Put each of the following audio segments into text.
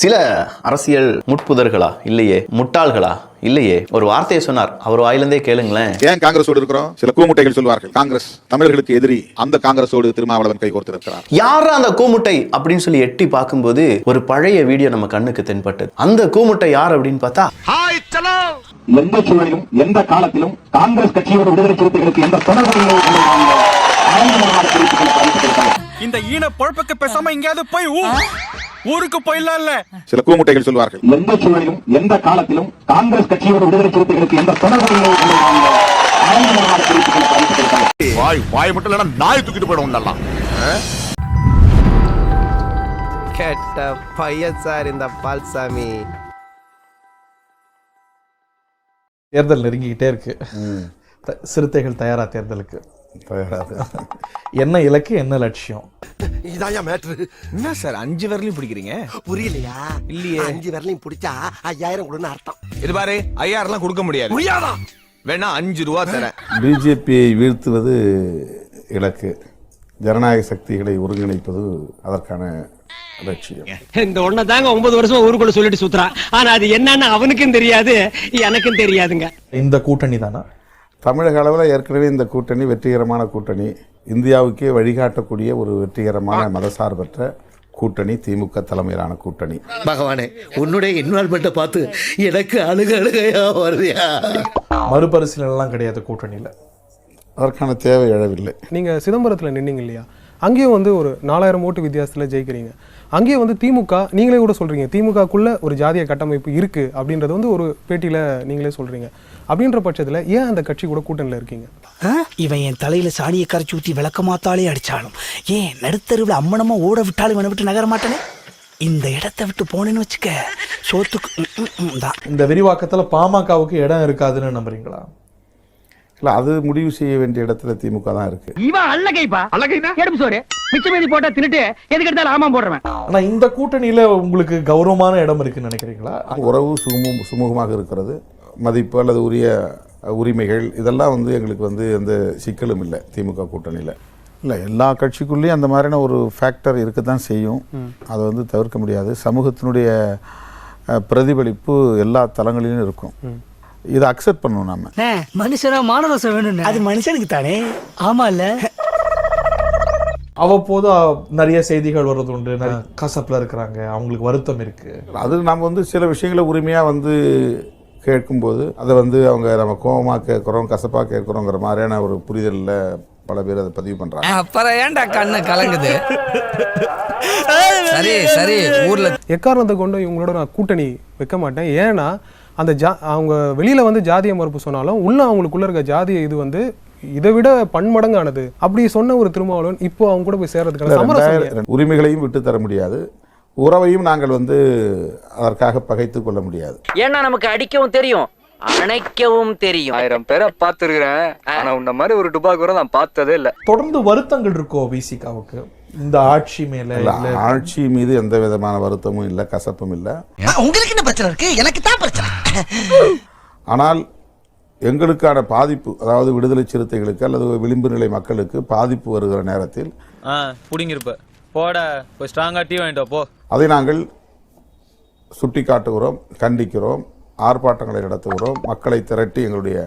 சில அரசியல் முட்புதர்களா? இல்லையே. முட்டாள்களா? இல்லையே. ஒரு வார்த்தையை சொன்னார். அவர் வாயிலிருந்தே கேளுங்களேன். ஏன் காங்கிரஸோடு இருக்கிறோம்? சில கூமுட்டைகள் சொல்வார்கள். காங்கிரஸ் தமிழர்களுக்கு எதிரி அந்த காங்கிரஸோடு திருமாவளவன் கை கோர்த்திருக்கிறார். யாரா அந்த கூமுட்டை? அப்படின்னு சொல்லி எட்டி பார்க்கும்போது ஒரு பழைய வீடியோ நம்ம கண்ணுக்கு தென்பட்டது. அந்த கூமுட்டை யார் அப்படின்னு பார்த்தா எந்த சூழலிலும் எந்த காலத்திலும் காங்கிரஸ் கட்சியோட விடுதலை சிறுத்தைகளுக்கு எந்த அறிவித்திருக்கிறோம். இந்த ஈன பொழப்புக்கு பேசாம எங்கேயாவது போய் ஊருக்கு போயிடலாம்ல சில கூமுட்டைகள் சொல்வார்கள். எந்த சூழலிலும் எந்த காலத்திலும் காங்கிரஸ் கட்சியோட விடுதலை சிறுத்தைகளுக்கு எந்த இல்லை அறிவித்திருக்கிறோம். வாய் வாய் மட்டும் இல்லைன்னா நாய் தூக்கிட்டு போயிடும் நல்லா கெட்ட பையன் சார் இந்த பால்சாமி. தேர்தல் நெருங்கிக்கிட்டே இருக்கு. சிறுத்தைகள் தயாரா தேர்தலுக்கு. என்ன இலக்கு என்ன லட்சியம்? இதாயா மேட்ரு என்ன சார் அஞ்சு விரலையும் பிடிக்கிறீங்க? புரியலையா? இல்லையே. அஞ்சு விரலையும் பிடிச்சா ஐயாயிரம் கொடுன்னு அர்த்தம். இது பாரு ஐயாயிரம்லாம் கொடுக்க முடியாது. முடியாதா? வேணா அஞ்சு ரூபா தரேன். பிஜேபியை வீழ்த்துவது இலக்கு. ஜனநாயக சக்திகளை ஒருங்கிணைப்பது அதற்கான லட்சியம். இந்த ஒண்ண தாங்க ஒன்பது வருஷமா ஊருக்குள்ள சொல்லிட்டு சுத்துறான் ஆனா அது என்னன்னு அவனுக்கும் தெரியாது எனக்கும் தெரியாதுங்க. இந்த கூட்டணி தானா? தமிழக அளவில் ஏற்கனவே இந்த கூட்டணி வெற்றிகரமான கூட்டணி. இந்தியாவுக்கே வழிகாட்டக்கூடிய ஒரு வெற்றிகரமான மதசார்பற்ற கூட்டணி திமுக தலைமையிலான கூட்டணி. பகவானே உன்னுடைய இன்வால்மெண்ட்டை பார்த்து எனக்கு அழுக அழுகையா வருதியா? மறுபரிசீலனைலாம் கிடையாது கூட்டணியில. அதற்கான தேவை எழவில்லை. நீங்க சிதம்பரத்துல நின்னீங்க இல்லையா? அங்கேயும் வந்து ஒரு நாலாயிரம் ஓட்டு வித்தியாசத்துல ஜெயிக்கிறீங்க. அங்கேயும் வந்து திமுக நீங்களே கூட சொல்றீங்க திமுகக்குள்ள ஒரு ஜாதிய கட்டமைப்பு இருக்கு அப்படின்றது வந்து ஒரு பேட்டியில நீங்களே சொல்றீங்க. அப்படின்ற பட்சத்துல ஏன் அந்த கட்சி கூட கூட்டணியில இருக்கீங்க? இவன் என் தலையில சாணியை கரைச்சி ஊத்தி விளக்க மாத்தாலே அடிச்சாலும். ஏன் நடுத்தருவில் அம்மனமா ஓட விட்டாலும் இவனை விட்டு நகர மாட்டானே? இந்த இடத்தை விட்டு போனேன்னு வச்சுக்க சோத்துக்கு இந்த விரிவாக்கத்துல பாமகவுக்கு இடம் இருக்காதுன்னு நம்புறீங்களா? இல்லை அது முடிவு செய்ய வேண்டிய இடத்துல திமுக தான் இருக்கு. இவன் அல்லகைப்பா அல்லகைனா எடுப்பு சோறு. மிச்ச மீதி போட்டா தின்னுட்டு எதுக்கு எடுத்தாலும் ஆமா போடுறவன். ஆனா இந்த கூட்டணியில உங்களுக்கு கௌரவமான இடம் இருக்குன்னு நினைக்கிறீங்களா? உறவு சுகமும் சுமூகமாக இருக்கிறது. மதிப்பு அல்லது உரிய உரிமைகள் இதெல்லாம் வந்து எங்களுக்கு வந்து எந்த சிக்கலும் இல்லை திமுக கூட்டணியில். இல்லை எல்லா கட்சிக்குள்ளேயும் அந்த மாதிரியான ஒரு ஃபேக்டர் இருக்க தான் செய்யும் அதை வந்து தவிர்க்க முடியாது. சமூகத்தினுடைய பிரதிபலிப்பு எல்லா தளங்களிலும் இருக்கும். இதை அக்செப்ட் பண்ணணும் நாம. மனுஷனா மானரசம் வேணும் அது மனுஷனுக்கு தானே? ஆமா இல்ல அவ்வப்போது நிறைய செய்திகள் வர்றது உண்டு. நிறைய கசப்புல இருக்கிறாங்க. அவங்களுக்கு வருத்தம் இருக்கு. அது நம்ம வந்து சில விஷயங்களை உரிமையாக வந்து கேட்கும்போது அதை வந்து அவங்க நம்ம கோபமாக கேட்குறோம் கசப்பாக கேட்குறோங்கிற மாதிரியான ஒரு புரிதலில் பல பேர் அதை பதிவு பண்ணுறாங்க அப்புறம் ஏன்டா கண்ணு கலங்குது? சரி சரி ஊர்ல எக்காரணத்தை கொண்டு இவங்களோட நான் கூட்டணி வைக்க மாட்டேன். ஏன்னா அந்த ஜா அவங்க வெளியில வந்து ஜாதிய மறுப்பு சொன்னாலும் உள்ள அவங்களுக்குள்ள இருக்க ஜாதிய இது வந்து இதை விட பன்மடங்கானது. அப்படி சொன்ன ஒரு திருமாவளவன் இப்போ அவங்க கூட போய் சேர்றதுக்கான உரிமைகளையும் விட்டு தர முடியாது. உறவையும் நாங்கள் வந்து அதற்காக பகைத்து கொள்ள முடியாது. ஏன்னா நமக்கு அடிக்கவும் தெரியும் அணைக்கவும் தெரியும். ஆயிரம் பேரை பார்த்துருக்கிறேன். ஆனா உன்ன மாதிரி ஒரு டுபா கூட நான் பார்த்ததே இல்ல. தொடர்ந்து வருத்தங்கள் இருக்கோ விசிகாவுக்கு? இந்த ஆட்சி மேல ஆட்சி மீது எந்த விதமான வருத்தமும் இல்லை கசப்பும் இல்லை. உங்களுக்கு என்ன பிரச்சனை இருக்கு? எனக்கு தான் பிரச்சனை. ஆனால் எங்களுக்கான பாதிப்பு அதாவது விடுதலை சிறுத்தைகளுக்கு அல்லது விளிம்பு நிலை மக்களுக்கு பாதிப்பு வருகிற நேரத்தில் புடிங்கிருப்ப. போட போய் ஸ்ட்ராங்கா டீ வாங்கிட்டு போ. அதை நாங்கள் சுட்டிக்காட்டுகிறோம் கண்டிக்கிறோம் ஆர்ப்பாட்டங்களை நடத்துகிறோம் மக்களை திரட்டி எங்களுடைய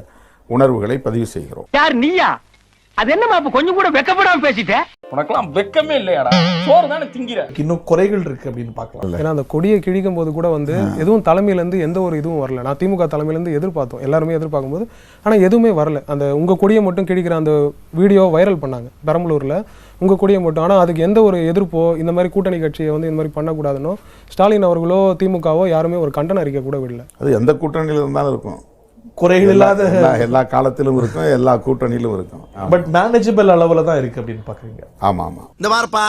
உணர்வுகளை பதிவு செய்கிறோம். யார் நீயா? அது என்னமா அப்ப கொஞ்சம் கூட வெக்கப்படாம பேசிட்ட? உனக்கெல்லாம் வெக்கமே இல்லையாடா? சோறு தானே திங்கிற இன்னும் குறைகள் இருக்கு அப்படின்னு பார்க்கலாம். ஏன்னா அந்த கொடியை கிழிக்கும் போது கூட வந்து எதுவும் தலைமையில இருந்து எந்த ஒரு இதுவும் வரல. நான் திமுக தலைமையில இருந்து எதிர்பார்த்தோம். எல்லாருமே எதிர்பார்க்கும் போது ஆனா எதுவுமே வரல. அந்த உங்க கொடியை மட்டும் கிழிக்கிற அந்த வீடியோ வைரல் பண்ணாங்க. பெரம்பலூர்ல உங்க கொடியை மட்டும். ஆனா அதுக்கு எந்த ஒரு எதிர்ப்போ இந்த மாதிரி கூட்டணி கட்சியை வந்து இந்த மாதிரி பண்ணக்கூடாதுன்னோ ஸ்டாலின் அவர்களோ திமுகவோ யாருமே ஒரு கண்டன அறிக்கை கூட விடல. அது எந்த கூட்டணியில் இருந்தாலும் இருக்கும். குறைகள் இல்லாத எல்லா எல்லா காலத்திலும் இருக்கும் எல்லா கூட்டணியிலும் இருக்கும். பட் மேனேஜபிள் அளவுல தான் இருக்கு அப்படின்னு பாக்குறீங்க ஆமா ஆமா. இந்த பாருப்பா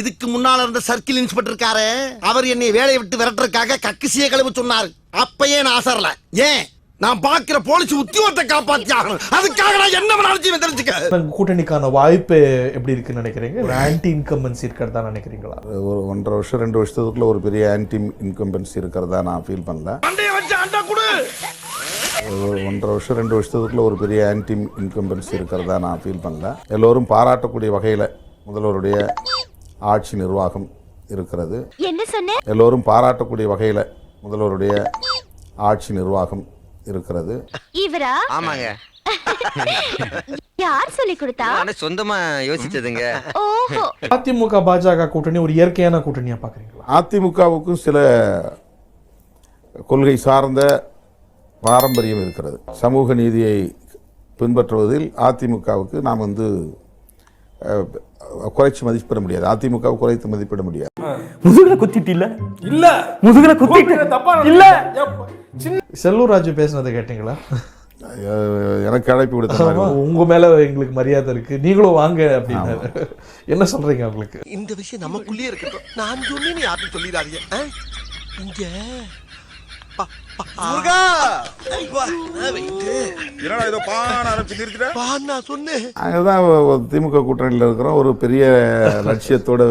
இதுக்கு முன்னால இருந்த சர்க்கிள் இன்ஸ்பெக்டர் இருக்காரு. அவர் என்னை வேலையை விட்டு விரட்டுறதுக்காக கக்கிசிய கழுவு சொன்னார். அப்பயே நான் அசரல ஏன்? நான் பாக்குற போலீஸ் உத்தியோகத்தை காப்பாத்தி ஆகணும் அதுக்காக நான் என்ன வேணாலும் தெரிஞ்சுக்க. கூட்டணிக்கான வாய்ப்பு எப்படி இருக்குன்னு நினைக்கிறீங்க? ஒரு ஆன்டி இன்கம்பன்சி இருக்கிறதா நினைக்கிறீங்களா? ஒரு ஒன்றரை வருஷம் ரெண்டு வருஷத்துக்குள்ள ஒரு பெரிய ஆன்டி இன்கம்பன்சி இருக்கிறதா நான் ஃபீல் பண்ணல. ஒரு ஒன்றரை வருஷம் ரெண்டு வருஷத்துக்குள்ள ஒரு பெரிய ஆன்டி இன்கம்பன்சி இருக்கிறதா நான் ஃபீல் பண்ணல. எல்லோரும் பாராட்டக்கூடிய வகையில் முதல்வருடைய ஆட்சி நிர்வாகம் இருக்கிறது. என்ன சொன்னேன் எல்லோரும் பாராட்டக்கூடிய வகையில் முதல்வருடைய ஆட்சி நிர்வாகம் இருக்கிறது. இவரா? ஆமாங்க. யார் சொல்லி கொடுத்தா? சொந்தமா யோசிச்சதுங்க. ஓஹோ. அதிமுக பாஜக கூட்டணி ஒரு இயற்கையான கூட்டணியா பாக்குறீங்களா? அதிமுகவுக்கும் சில கொள்கை சார்ந்த பாரம்பரியம் இருக்கிறது. சமூக நீதியை பின்பற்றுவதில் அதிமுகவுக்கு நாம் வந்து குறைச்சு மதிப்பிட முடியாது. அதிமுகவை குறைத்து மதிப்பிட முடியாது. முதுகுல குத்திட்டு இல்ல? இல்ல. முதுகுல குத்திட்டு இல்ல? செல்லூர் ராஜு பேசுனதை கேட்டீங்களா? எனக்கு அழைப்பு விடுத்த மாதிரி உங்க மேல எங்களுக்கு மரியாதை இருக்கு. நீங்களும் வாங்க அப்படின்னாரு. என்ன சொல்றீங்க உங்களுக்கு இந்த விஷயம் நமக்குள்ளே இருக்கட்டும். நான் சொன்னேன்னு யார்ட்டும் சொல்லிடாதீங்க? இங்க முருகா! வா, நான் வைத்து. என்னடா ஏதோ பான ஆரம்பிச்சு நிறுத்திட்ட? பா, நான் சொன்னேன். நாங்கள் தான் திமுக கூட்டணியில் இருக்கிறோம். ஒரு பெரிய லட்சியத்தோடு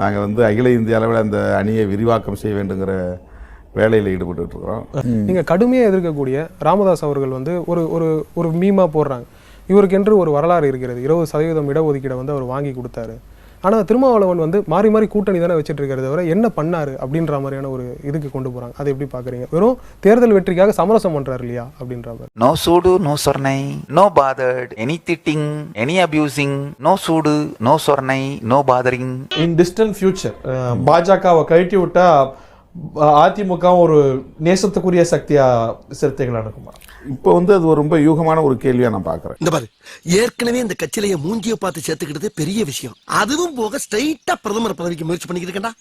நாங்கள் வந்து அகில இந்திய அளவில் அந்த அணியை விரிவாக்கம் செய்ய வேண்டுங்கிற வேலையில் ஈடுபட்டு இருக்கிறோம் நீங்க கடுமையா எதிர்க்கக்கூடிய ராமதாஸ் அவர்கள் வந்து ஒரு ஒரு ஒரு மீமா போடுறாங்க. இவருக்கென்று ஒரு வரலாறு இருக்கிறது. இருபது சதவீதம் இடஒதுக்கீடை வந்து அவர் வாங்கி கொடுத்தாரு. ஆனா திருமாவளவன் வந்து மாறி மாறி கூட்டணி தானே வச்சிட்டு இருக்கிறத தவிர என்ன பண்ணாரு அப்படின்ற மாதிரியான ஒரு இதுக்கு கொண்டு போறாங்க. அதை எப்படி பாக்குறீங்க? வெறும் தேர்தல் வெற்றிக்காக சமரசம் பண்றாரு இல்லையா அப்படின்ற மாதிரி. No sudu, no sornai, no bothered, any titting, any abusing, no sudu, no sornai, no bothering. In distant future பாஜகவை கழட்டி விட்டா அஹ், அதிமுக ஒரு நேசத்துக்குரிய சக்தியா சிறுத்தைகள் அணுகுமா இப்போ வந்து அது ஒரு ரொம்ப யூகமான ஒரு கேள்வியாக நான் பார்க்குறேன் இந்த பாரு ஏற்கனவே இந்த கட்சியில என் மூஞ்சிய பார்த்து சேர்த்துக்கிட்டதே பெரிய விஷயம். அதுவும் போக ஸ்ட்ரைட்டா பிரதமர் பதவிக்கு முயற்சி பண்ணிக்கிட்டு இருக்கேன்டா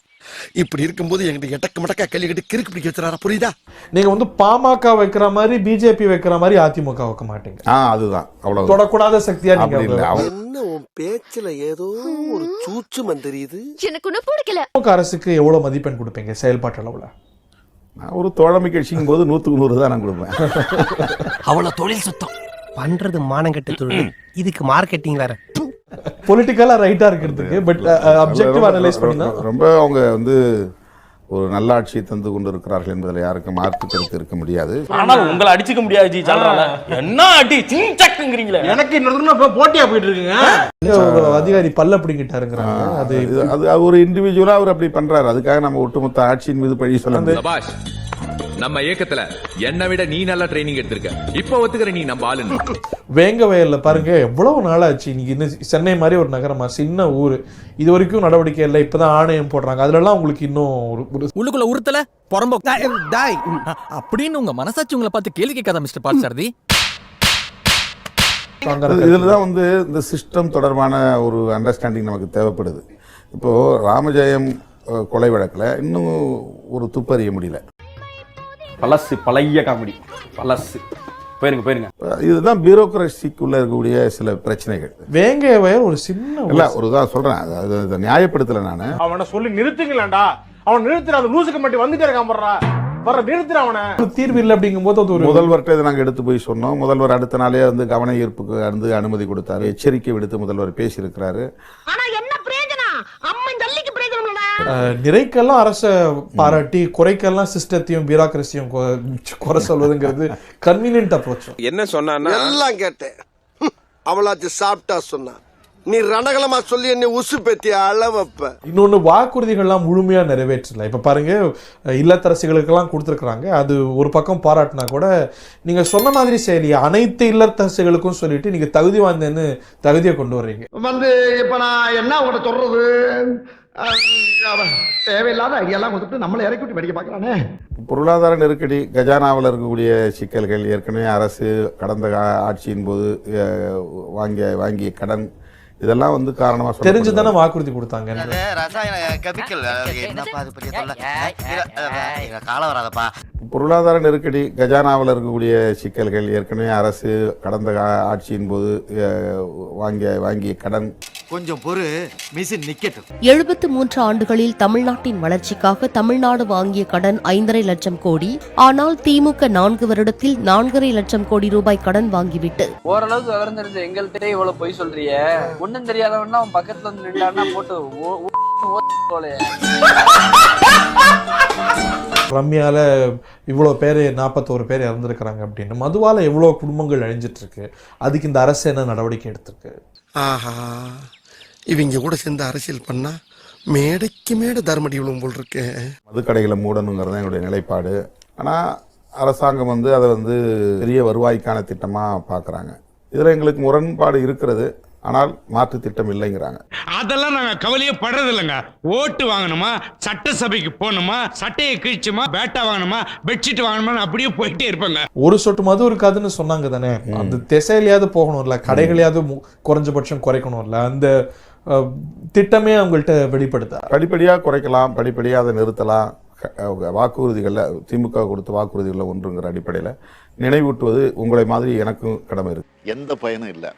இப்படி இருக்கும்போது என்கிட்ட எட்டக்க மடக்கா கல்வி கட்டி கிறுக்கு பிடிக்க வச்சுறாரா புரியுதா? நீங்க வந்து பாமக வைக்கிற மாதிரி பிஜேபி வைக்கிற மாதிரி அதிமுக வைக்க மாட்டீங்க. ஆ அதுதான். அவ்வளோ தொடக்கூடாத சக்தியா நீங்க என்ன உன் பேச்சுல ஏதோ ஒரு சூச்சுமம் தெரியுது எனக்கு ஒன்னும் பிடிக்கல. அரசுக்கு எவ்வளவு மதிப்பெண் கொடுப்பீங்க செயல்பாட்டு அளவுல? நான் ஒரு தோழமை கட்சிங்கும் போது நூற்றுக்கு நூறு தான் நான் கொடுப்பேன். அவள தொழில் சுத்தம். பண்றது மானங்கட்ட தொழில். இதுக்கு மார்க்கெட்டிங் வேற. பொலிட்டிக்கலா ரைட்டா இருக்கிறதுக்கு பட் அப்ஜெக்டிவ் அனலைஸ் ரொம்ப- ரொம்ப அவங்க வந்து ஒரு நல்லாட்சியை தந்து கொண்டு இருக்கிறார்கள் என்பதில் யாருக்கும் மாற்று கருத்து இருக்க முடியாது. ஆனால் உங்களை அடிச்சுக்க முடியாது ஜி சொல்றாங்க என்ன அடி சிங்சக்குங்கிறீங்களே எனக்கு இன்னொரு போட்டியா போயிட்டு இருக்குங்க? அதிகாரி பல்ல பிடிங்கிட்டாருங்கிறாங்க. அது இது- அது ஒரு இண்டிவிஜுவலா அவர் அப்படி பண்றாரு. அதுக்காக நம்ம ஒட்டுமொத்த ஆட்சியின் மீது பழி சொல்ல நம்ம இயக்கத்துல என்னை விட நீ நல்லா ட்ரைனிங் எடுத்திருக்க. இப்ப ஒத்துக்கிற நீ நம்ம ஆளுன்னு. வேங்க வயல்ல பாருங்க எவ்வளவு நாளாச்சு. இன்னைக்கு இன்னும் சென்னை மாதிரி ஒரு நகரமா சின்ன ஊரு. இது வரைக்கும் நடவடிக்கை இல்லை இப்பதான் ஆணையம் போடுறாங்க. அதுல எல்லாம் உங்களுக்கு இன்னும் ஒரு- உள்ளுக்குள்ள உறுத்தல புறம்போ. அப்படின்னு உங்க மனசாட்சி உங்களை பார்த்து கேள்வி கேட்காத மிஸ்டர் இருக்காது. இதுல தான் வந்து இந்த சிஸ்டம் தொடர்பான ஒரு அண்டர்ஸ்டாண்டிங் நமக்கு தேவைப்படுது. இப்போ ராமஜெயம் கொலை வழக்குல இன்னும் ஒரு துப்பறிய முடியல. பழசு பழைய காமெடி. பழசு. போயிருங்க போயிருங்க. இதுதான் பியூரோக்ரஸிக்குள்ள இருக்கக்கூடிய சில பிரச்சனைகள். வேங்க வயல் ஒரு சின்ன இல்ல ஒரு தான் சொல்றேன். அது- நியாயப்படுத்தல நான். அவனை சொல்லி நிறுத்துங்களேன்டா. அவன் நிறுத்துற அந்த லூசுக்கு மட்டும் வந்துட்டே இருக்கான் வர நிறுத்துற அவனை. தீர்வு இல்லை அப்படிங்கும் போது அது ஒரு முதல்வர்கிட்ட இதை நாங்கள் எடுத்து போய் சொன்னோம். முதல்வர் அடுத்த நாளே வந்து கவன ஈர்ப்புக்கு வந்து அனுமதி கொடுத்தாரு. எச்சரிக்கை விடுத்து முதல்வர் பேசியிருக்கிறாரு. நிறைக்கெல்லாம் அரச பாராட்டி குறைக்கெல்லாம் சிஸ்டத்தையும் பியூரோக்ரஸியும் குறை சொல்வதுங்கிறது கன்வீனியன்ட் அப்ரோச் என்ன சொன்னான்னா எல்லாம் கேட்டேன். அவளாச்சு சாப்பிட்டா சொன்னா. நீ ரணகலமா சொல்லி என்ன உசு பெத்தி அளவப்ப. இன்னொன்று வாக்குறுதிகள்லாம் முழுமையா நிறைவேற்றல. இப்ப பாருங்க இல்லத்தரசிகளுக்கெல்லாம் கொடுத்துருக்குறாங்க. அது ஒரு பக்கம் பாராட்டினா கூட நீங்க சொன்ன மாதிரி செய்யலையா அனைத்து இல்லத்தரசிகளுக்கும் சொல்லிட்டு நீங்க தகுதி வாய்ந்தேன்னு தகுதியை கொண்டு வர்றீங்க. வந்து இப்ப நான் என்ன உங்கள்கிட்ட சொல்றது? தேவையில்லாத ஐடியாலாம் கொடுத்துட்டு நம்மளை இறக்கி விட்டு படிக்க பாக்குறானே பொருளாதார நெருக்கடி கஜானாவில் இருக்கக்கூடிய சிக்கல்கள் ஏற்கனவே அரசு கடந்த கா- ஆட்சியின் போது வாங்கிய வாங்கிய கடன் இதெல்லாம் வந்து காரணமா சொல்லப்படுது. தெரிஞ்சு தானே வாக்குறுதி கொடுத்தாங்க. ரசாயன கெமிக்கல் என்னப்பா அது பெரிய தொல்லை? கால வராதப்பா. பொருளாதார நெருக்கடி கஜானாவில் இருக்கக்கூடிய சிக்கல்கள் ஏற்கனவே அரசு கடந்த கா- ஆட்சியின் போது வாங்கிய வாங்கிய கடன் கொஞ்சம் பொறு. மிஷின் நிக்கட்டும். எழுபத்து மூன்று ஆண்டுகளில் தமிழ்நாட்டின் வளர்ச்சிக்காக தமிழ்நாடு வாங்கிய கடன் ஐந்தரை லட்சம் கோடி. ஆனால் திமுக நான்கு வருடத்தில் நான்கரை லட்சம் கோடி ரூபாய் கடன் வாங்கிவிட்டு. ஓரளவுக்கு விவரம் தெரிஞ்ச எங்கள்கிட்ட இவ்வளவு பொய் சொல்றிய? ஒண்ணும் தெரியாதவன்னா அவன் பக்கத்துல வந்து நின்றான்னா போட்டு ரம்யால இவ்வளோ பேர் நாற்பத்தோரு பேர் இறந்துருக்கிறாங்க அப்படின்னு. மதுவால எவ்வளோ குடும்பங்கள் அழிஞ்சிட்டு இருக்கு அதுக்கு இந்த அரசு என்ன நடவடிக்கை எடுத்திருக்கு? ஆஹா. இவங்க கூட சேர்ந்து அரசியல் பண்ணா மேடைக்கு மேடை தர்மடி விழும் போல் இருக்கு. மதுக்கடைகளை மூடணுங்கிறது தான் என்னுடைய நிலைப்பாடு. ஆனால் அரசாங்கம் வந்து அதை வந்து பெரிய வருவாய்க்கான திட்டமாக பார்க்குறாங்க இதில் எங்களுக்கு முரண்பாடு இருக்கிறது. ஆனால் மாற்று திட்டம் இல்லைங்கிறாங்க. அதெல்லாம் நாங்க கவலையே படுறது இல்லைங்க ஓட்டு வாங்கணுமா? சட்டசபைக்கு போகணுமா? சட்டையை கிழிச்சுமா? பேட்டா வாங்கணுமா? பெட்ஷீட் வாங்கணுமா அப்படியே போயிட்டே இருப்பாங்க. ஒரு சொட்டு மது இருக்காதுன்னு சொன்னாங்க தானே? அந்த திசையிலையாவது போகணும்ல? கடைகளையாவது குறைஞ்சபட்சம் குறைக்கணும்ல? அந்த திட்டமே அவங்கள்ட்ட வெளிப்படுத்தா? படிப்படியாக குறைக்கலாம் படிப்படியாக அதை நிறுத்தலாம். வாக்குறுதிகளில் திமுக கொடுத்த வாக்குறுதிகளில் ஒன்றுங்கிற அடிப்படையில் நினைவூட்டுவது உங்களை மாதிரி எனக்கும் கடமை இருக்கு. எந்த பயனும் இல்லை.